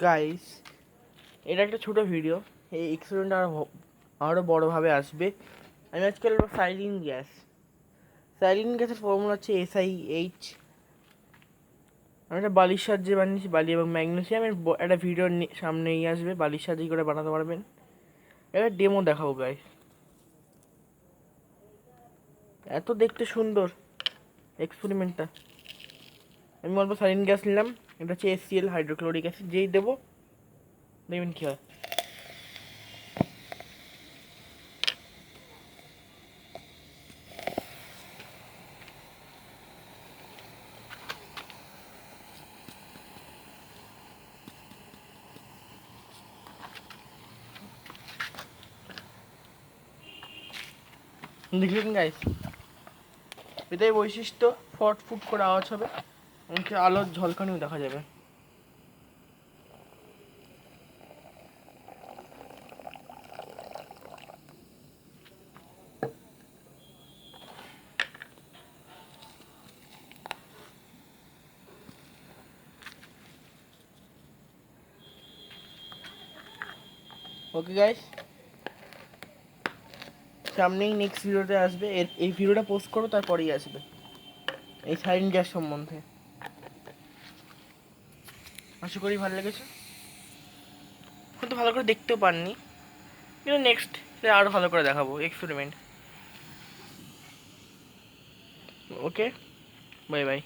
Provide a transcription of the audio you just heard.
Guys এটা একটা ছোট ভিডিও এই এক্সপেরিমেন্ট আরও আরও বড়োভাবে আসবে। আমি আজকাল সাইলিন গ্যাস সাইলিন গ্যাসের ফর্মুলা হচ্ছে এসআই এইচ আমি একটা বালির সাহায্যে বানিয়েছি, বালি এবং ম্যাগনেসিয়ামের একটা ভিডিও সামনে নিয়ে আসবে বালির সাহায্যে করে বানাতে পারবেন। এটা ডেমো দেখাবো গাইস এত দেখতে সুন্দর। এক্সপেরিমেন্টটা আমি অল্প সাইলিন গ্যাস নিলাম। এটা হচ্ছে এসিএল হাইড্রোক্লোরিক অ্যাসিড যেই দেবো, দেখবেন কী হয়। দেখলেন গাইস এটাই বৈশিষ্ট্য ফট ফুট করে আওয়াজ হবে। এমনকি আলোর ঝলকানিও দেখা যাবে। ওকে গাইস সামনেই নেক্সট ভিডিওতে আসবে। এর এই ভিডিওটা পোস্ট করো, তারপরেই আসবে। এই সাইলেন্ট গ্যাস সম্বন্ধে। আশা করি ভালো লেগেছে। হয়তো ভালো করে দেখতেও পাননি। কিন্তু নেক্সট আরও ভালো করে দেখাবো এক্সপেরিমেন্ট ওকে বাই বাই